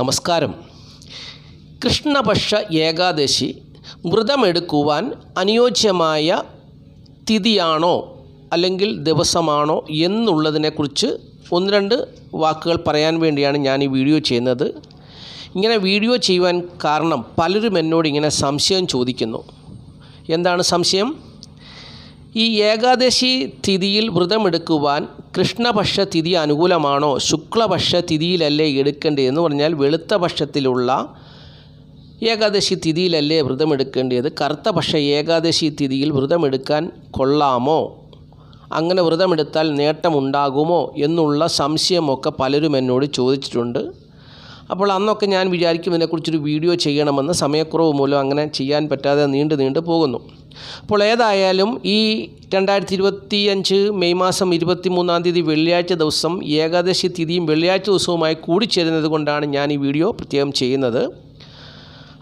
നമസ്കാരം. കൃഷ്ണപക്ഷ ഏകാദശി വ്രതമെടുക്കുവാൻ അനുയോജ്യമായ തിഥിയാണോ അല്ലെങ്കിൽ ദിവസമാണോ എന്നുള്ളതിനെക്കുറിച്ച് ഒന്ന് രണ്ട് വാക്കുകൾ പറയാൻ വേണ്ടിയാണ് ഞാൻ ഈ വീഡിയോ ചെയ്യുന്നത്. ഇങ്ങനെ വീഡിയോ ചെയ്യുവാൻ കാരണം പലരും എന്നോട് ഇങ്ങനെ സംശയം ചോദിക്കുന്നു. എന്താണ് സംശയം? ഈ ഏകാദശി തിഥിയിൽ വ്രതമെടുക്കുവാൻ കൃഷ്ണപക്ഷ തിഥി അനുകൂലമാണോ? ശുക്ലപക്ഷ തിഥിയിലല്ലേ എടുക്കേണ്ടതെന്ന് പറഞ്ഞാൽ വെളുത്ത പക്ഷത്തിലുള്ള ഏകാദശി തിഥിയിലല്ലേ വ്രതമെടുക്കേണ്ടത്? കറുത്ത പക്ഷ ഏകാദശി തിഥിയിൽ വ്രതമെടുക്കാൻ കൊള്ളാമോ? അങ്ങനെ വ്രതമെടുത്താൽ നേട്ടമുണ്ടാകുമോ എന്നുള്ള സംശയമൊക്കെ പലരും എന്നോട് ചോദിച്ചിട്ടുണ്ട്. അപ്പോൾ അന്നൊക്കെ ഞാൻ വിചാരിക്കും ഇതിനെക്കുറിച്ചൊരു വീഡിയോ ചെയ്യണമെന്ന് സമയക്കുറവ് മൂലം അങ്ങനെ ചെയ്യാൻ പറ്റാതെ നീണ്ടു നീണ്ടു പോകുന്നു. അപ്പോൾ ഏതായാലും ഈ രണ്ടായിരത്തി ഇരുപത്തി അഞ്ച് മെയ് മാസം ഇരുപത്തി മൂന്നാം തീയതി വെള്ളിയാഴ്ച ദിവസം ഏകാദശി തിഥിയും വെള്ളിയാഴ്ച ദിവസവുമായി കൂടിച്ചേരുന്നത് കൊണ്ടാണ് ഞാൻ ഈ വീഡിയോ പ്രത്യേകം ചെയ്യുന്നത്.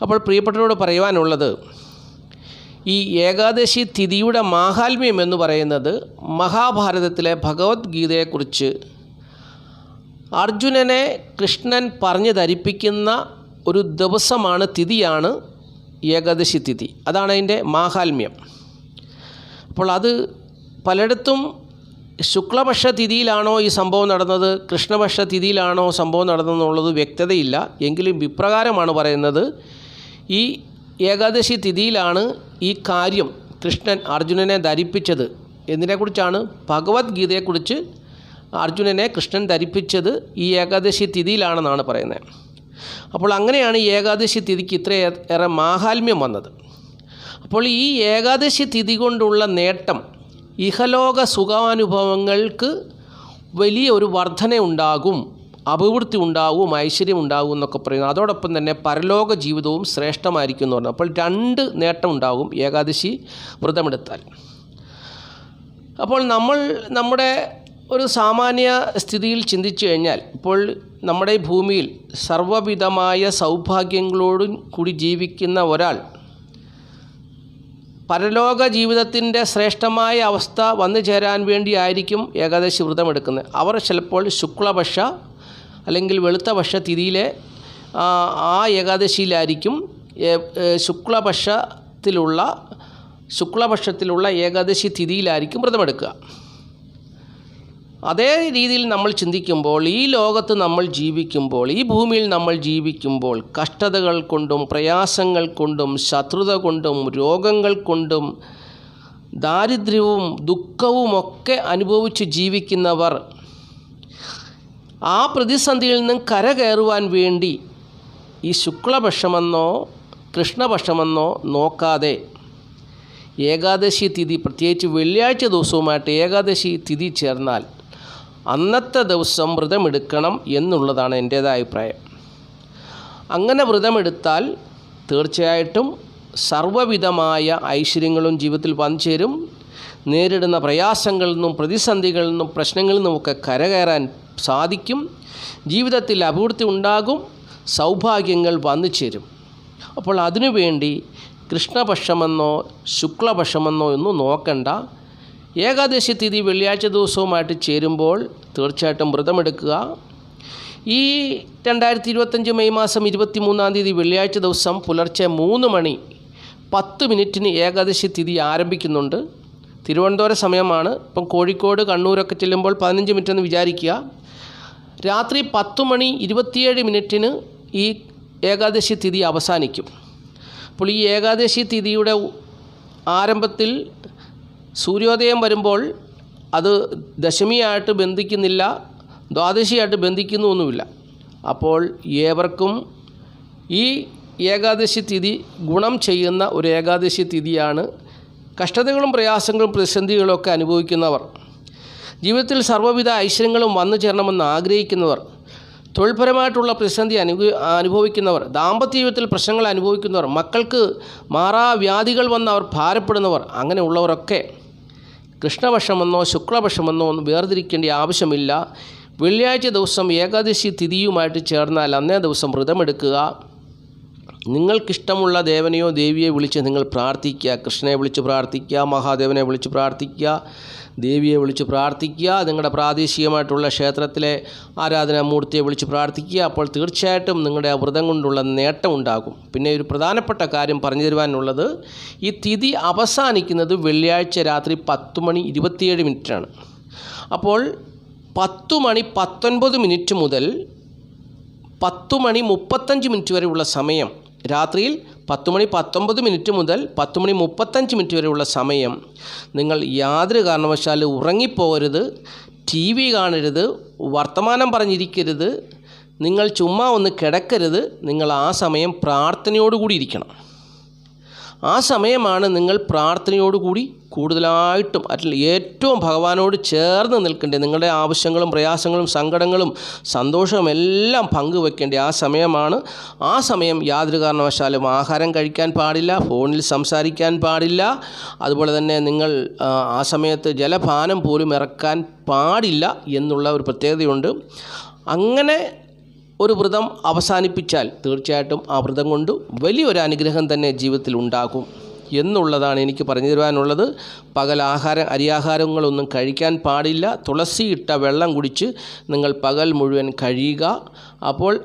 അപ്പോൾ പ്രിയപ്പെട്ടവരോട് പറയുവാനുള്ളത് ഈ ഏകാദശി തിഥിയുടെ മാഹാത്മ്യം എന്ന് പറയുന്നത് മഹാഭാരതത്തിലെ ഭഗവത്ഗീതയെക്കുറിച്ച് അർജുനനെ കൃഷ്ണൻ പറഞ്ഞു ധരിപ്പിക്കുന്ന ഒരു ദിവസമാണ് തിഥിയാണ് ഏകാദശി തിഥി. അതാണ് അതിന്റെ മാഹാത്മ്യം. അപ്പോൾ അത് പലയിടത്തും ശുക്ലപക്ഷ തിഥിയിലാണോ ഈ സംഭവം നടന്നത് കൃഷ്ണപക്ഷ തിഥിയിലാണോ സംഭവം നടന്നതെന്നുള്ളത് വ്യക്തതയില്ല. എങ്കിലും വിപ്രകാരമാണ് പറയുന്നത് ഈ ഏകാദശി തിഥിയിലാണ് ഈ കാര്യം കൃഷ്ണൻ അർജുനനെ ധരിപ്പിച്ചത്. എന്നതിനെക്കുറിച്ചാണ് ഭഗവത്ഗീതയെക്കുറിച്ച് അർജുനനെ കൃഷ്ണൻ ധരിപ്പിച്ചത് ഈ ഏകാദശി തിഥിയിലാണെന്നാണ് പറയുന്നത്. അപ്പോൾ അങ്ങനെയാണ് ഈ ഏകാദശി തിഥിക്ക് ഇത്രയേറെ മാഹാത്മ്യം വന്നത്. അപ്പോൾ ഈ ഏകാദശി തിഥി കൊണ്ടുള്ള നേട്ടം ഇഹലോക സുഖാനുഭവങ്ങൾക്ക് വലിയ ഒരു വർധന ഉണ്ടാകും അഭിവൃദ്ധി ഉണ്ടാവും ഐശ്വര്യം ഉണ്ടാകും എന്നൊക്കെ പറയുന്നു അതോടൊപ്പം തന്നെ പരലോക ജീവിതവും ശ്രേഷ്ഠമായിരിക്കും എന്ന് പറഞ്ഞു. അപ്പോൾ രണ്ട് നേട്ടം ഉണ്ടാകും ഏകാദശി വ്രതമെടുത്താൽ. അപ്പോൾ നമ്മൾ നമ്മുടെ ഒരു സാമാന്യ സ്ഥിതിയിൽ ചിന്തിച്ചു കഴിഞ്ഞാൽ ഇപ്പോൾ നമ്മുടെ ഭൂമിയിൽ സർവവിധമായ സൗഭാഗ്യങ്ങളോടും കൂടി ജീവിക്കുന്ന ഒരാൾ പരലോക ജീവിതത്തിന്റെ ശ്രേഷ്ഠമായ അവസ്ഥ വന്നു ചേരാൻ വേണ്ടിയായിരിക്കും ഏകാദശി വ്രതം എടുക്കുന്നത്. അവർ ചിലപ്പോൾ ശുക്ലപക്ഷ അല്ലെങ്കിൽ വെളുത്ത പക്ഷ തിരിയിലെ ആ ഏകാദശിയിലായിരിക്കും ശുക്ലപക്ഷത്തിലുള്ള ശുക്ലപക്ഷത്തിലുള്ള ഏകാദശി തിഥിയിലായിരിക്കും വ്രതമെടുക്കുക. അതേ രീതിയിൽ നമ്മൾ ചിന്തിക്കുമ്പോൾ ഈ ലോകത്ത് നമ്മൾ ജീവിക്കുമ്പോൾ ഈ ഭൂമിയിൽ നമ്മൾ ജീവിക്കുമ്പോൾ കഷ്ടതകൾ കൊണ്ടും പ്രയാസങ്ങൾ കൊണ്ടും ശത്രുത കൊണ്ടും രോഗങ്ങൾ കൊണ്ടും ദാരിദ്ര്യവും ദുഃഖവും ഒക്കെ അനുഭവിച്ച് ജീവിക്കുന്നവർ ആ പ്രതിസന്ധിയിൽ നിന്നും കരകയറുവാൻ വേണ്ടി ഈ ശുക്ലപക്ഷമെന്നോ കൃഷ്ണപക്ഷമെന്നോ നോക്കാതെ ഏകാദശി തിഥി പ്രത്യേകിച്ച് വെള്ളിയാഴ്ച ദിവസവുമായിട്ട് ഏകാദശി തിഥി ചേർന്നാൽ അന്നത്തെ ദിവസം വ്രതമെടുക്കണം എന്നുള്ളതാണ് എന്റേതായ അഭിപ്രായം. അങ്ങനെ വ്രതമെടുത്താൽ തീർച്ചയായിട്ടും സർവവിധമായ ഐശ്വര്യങ്ങളും ജീവിതത്തിൽ വന്നു ചേരും നേരിടുന്ന പ്രയാസങ്ങളിൽ നിന്നും പ്രതിസന്ധികളിൽ നിന്നും പ്രശ്നങ്ങളിൽ നിന്നുമൊക്കെ കരകയറാൻ സാധിക്കും. ജീവിതത്തിൽ അഭിവൃദ്ധി ഉണ്ടാകും സൗഭാഗ്യങ്ങൾ വന്നു ചേരും അപ്പോൾ അതിനുവേണ്ടി കൃഷ്ണപക്ഷമെന്നോ ശുക്ലപക്ഷമെന്നോ ഒന്നും നോക്കണ്ട. ഏകാദശി തിഥി വെള്ളിയാഴ്ച ദിവസവുമായിട്ട് ചേരുമ്പോൾ തീർച്ചയായിട്ടും വ്രതമെടുക്കുക. ഈ രണ്ടായിരത്തി ഇരുപത്തഞ്ച് മെയ് മാസം ഇരുപത്തി മൂന്നാം തീയതി വെള്ളിയാഴ്ച ദിവസം പുലർച്ചെ മൂന്ന് മണി പത്ത് മിനിറ്റിന് ഏകാദശി തിഥി ആരംഭിക്കുന്നുണ്ട്. തിരുവനന്തപുരം സമയമാണ്. ഇപ്പം കോഴിക്കോട് കണ്ണൂരൊക്കെ ചെല്ലുമ്പോൾ പതിനഞ്ച് മിനിറ്റ് എന്ന് വിചാരിക്കുക. രാത്രി പത്ത് മണി ഇരുപത്തിയേഴ് മിനിറ്റിന് ഈ ഏകാദശി തിഥി അവസാനിക്കും. അപ്പോൾ ഈ ഏകാദശി തിഥിയുടെ ആരംഭത്തിൽ സൂര്യോദയം വരുമ്പോൾ അത് ദശമിയായിട്ട് ബന്ധിക്കുന്നില്ല ദ്വാദശിയായിട്ട് ബന്ധിക്കുന്നുമൊന്നുമില്ല അപ്പോൾ ഏവർക്കും ഈ ഏകാദശി തിഥി ഗുണം ചെയ്യുന്ന ഒരു ഏകാദശി തിഥിയാണ്. കഷ്ടതകളും പ്രയാസങ്ങളും പ്രതിസന്ധികളും ഒക്കെ അനുഭവിക്കുന്നവർ ജീവിതത്തിൽ സർവവിധ ഐശ്വര്യങ്ങളും വന്നു ചേരണമെന്ന് ആഗ്രഹിക്കുന്നവർ തൊഴിൽപരമായിട്ടുള്ള പ്രതിസന്ധി അനുഭവ അനുഭവിക്കുന്നവർ ദാമ്പത്യ ജീവിതത്തിൽ പ്രശ്നങ്ങൾ അനുഭവിക്കുന്നവർ മക്കൾക്ക് മാറാവ്യാധികൾ വന്ന് അവർ ഭാരപ്പെടുന്നവർ അങ്ങനെയുള്ളവരൊക്കെ കൃഷ്ണപക്ഷമെന്നോ ശുക്ലപക്ഷമെന്നോ ഒന്നും വേർതിരിക്കേണ്ട ആവശ്യമില്ല. വെള്ളിയാഴ്ച ദിവസം ഏകാദശി തിഥിയുമായിട്ട് ചേർന്നാൽ അന്നേ ദിവസം വ്രതമെടുക്കുക. നിങ്ങൾക്കിഷ്ടമുള്ള ദേവനെയോ ദേവിയെ വിളിച്ച് നിങ്ങൾ പ്രാർത്ഥിക്കുക. കൃഷ്ണനെ വിളിച്ച് പ്രാർത്ഥിക്കുക മഹാദേവനെ വിളിച്ച് പ്രാർത്ഥിക്കുക ദേവിയെ വിളിച്ച് പ്രാർത്ഥിക്കുക നിങ്ങളുടെ പ്രാദേശികമായിട്ടുള്ള ക്ഷേത്രത്തിലെ ആരാധനാമൂർത്തിയെ വിളിച്ച് പ്രാർത്ഥിക്കുക. അപ്പോൾ തീർച്ചയായിട്ടും നിങ്ങളുടെ ആ വ്രതം കൊണ്ടുള്ള നേട്ടം ഉണ്ടാകും. പിന്നെ ഒരു പ്രധാനപ്പെട്ട കാര്യം പറഞ്ഞു തരുവാനുള്ളത് ഈ തിഥി അവസാനിക്കുന്നത് വെള്ളിയാഴ്ച രാത്രി പത്ത് മണി ഇരുപത്തിയേഴ് മിനിറ്റാണ് അപ്പോൾ പത്തു മണി പത്തൊൻപത് മിനിറ്റ് മുതൽ പത്തു മണി മുപ്പത്തഞ്ച് മിനിറ്റ് വരെയുള്ള സമയം രാത്രിയിൽ പത്ത് മണി പത്തൊമ്പത് മിനിറ്റ് മുതൽ പത്ത് മണി മുപ്പത്തഞ്ച് മിനിറ്റ് വരെയുള്ള സമയം. നിങ്ങൾ യാതൊരു കാരണവശാലും ഉറങ്ങിപ്പോകരുത് ടി വി കാണരുത് വർത്തമാനം പറഞ്ഞിരിക്കരുത് നിങ്ങൾ ചുമ്മാ ഒന്ന് കിടക്കരുത് നിങ്ങൾ ആ സമയം പ്രാർത്ഥനയോടുകൂടി ഇരിക്കണം. ആ സമയമാണ് നിങ്ങൾ പ്രാർത്ഥനയോടുകൂടി കൂടുതലായിട്ടും അല്ല ഏറ്റവും ഭഗവാനോട് ചേർന്ന് നിൽക്കേണ്ടത് നിങ്ങളുടെ ആവശ്യങ്ങളും പ്രയാസങ്ങളും സങ്കടങ്ങളും സന്തോഷവും എല്ലാം പങ്കുവെക്കേണ്ട ആ സമയമാണ്. ആ സമയം യാതൊരു കാരണവശാലും ആഹാരം കഴിക്കാൻ പാടില്ല ഫോണിൽ സംസാരിക്കാൻ പാടില്ല. അതുപോലെ തന്നെ നിങ്ങൾ ആ, സമയത്ത് ജലപാനം പോലും ഇറക്കാൻ പാടില്ല എന്നുള്ള ഒരു പ്രത്യേകതയുണ്ട്. അങ്ങനെ ഒരു വ്രതം അവസാനിപ്പിച്ചാൽ തീർച്ചയായിട്ടും ആ വ്രതം കൊണ്ട് വലിയൊരു അനുഗ്രഹം തന്നെ ജീവിതത്തിൽ ഉണ്ടാകും എന്നുള്ളതാണ് എനിക്ക് പറഞ്ഞു തരുവാനുള്ളത്. പകൽ ആഹാരം അരിയാഹാരങ്ങളൊന്നും കഴിക്കാൻ പാടില്ല. തുളസി ഇട്ട വെള്ളം കുടിച്ച് നിങ്ങൾ പകൽ മുഴുവൻ കഴിയുക. അപ്പോൾ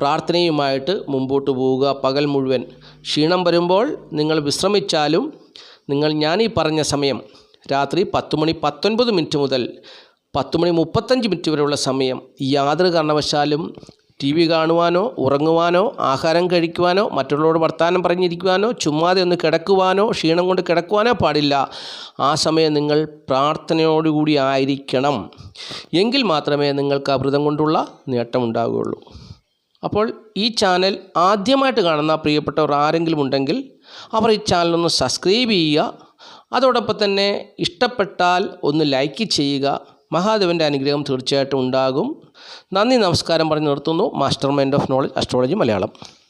പ്രാർത്ഥനയുമായിട്ട് മുമ്പോട്ട് പോവുക. പകൽ മുഴുവൻ ക്ഷീണം വരുമ്പോൾ നിങ്ങൾ വിശ്രമിച്ചാലും നിങ്ങൾ ഞാനീ പറഞ്ഞ സമയം രാത്രി പത്ത് മണി പത്തൊൻപത് മിനിറ്റ് മുതൽ പത്ത് മണി മുപ്പത്തഞ്ച് മിനിറ്റ് വരെയുള്ള സമയം യാതൊരു കാരണവശാലും ടി വി കാണുവാനോ ഉറങ്ങുവാനോ ആഹാരം കഴിക്കുവാനോ മറ്റുള്ളവരോട് വർത്തമാനം പറഞ്ഞിരിക്കുവാനോ ചുമ്മാതെ ഒന്ന് കിടക്കുവാനോ ക്ഷീണം കൊണ്ട് കിടക്കുവാനോ പാടില്ല. ആ സമയം നിങ്ങൾ പ്രാർത്ഥനയോടുകൂടി ആയിരിക്കണം. എങ്കിൽ മാത്രമേ നിങ്ങൾക്ക് അമൃതം കൊണ്ടുള്ള നേട്ടമുണ്ടാകുകയുള്ളൂ അപ്പോൾ ഈ ചാനൽ ആദ്യമായിട്ട് കാണുന്ന പ്രിയപ്പെട്ടവർ ആരെങ്കിലും ഉണ്ടെങ്കിൽ അവർ ഈ ചാനലൊന്ന് സബ്സ്ക്രൈബ് ചെയ്യുക. അതോടൊപ്പം തന്നെ ഇഷ്ടപ്പെട്ടാൽ ഒന്ന് ലൈക്ക് ചെയ്യുക. മഹാദേവന്റെ അനുഗ്രഹം തീർച്ചയായിട്ടും ഉണ്ടാകും. നന്ദി നമസ്കാരം പറഞ്ഞു നിർത്തുന്നു. Master mind of knowledge astrology Malayalam.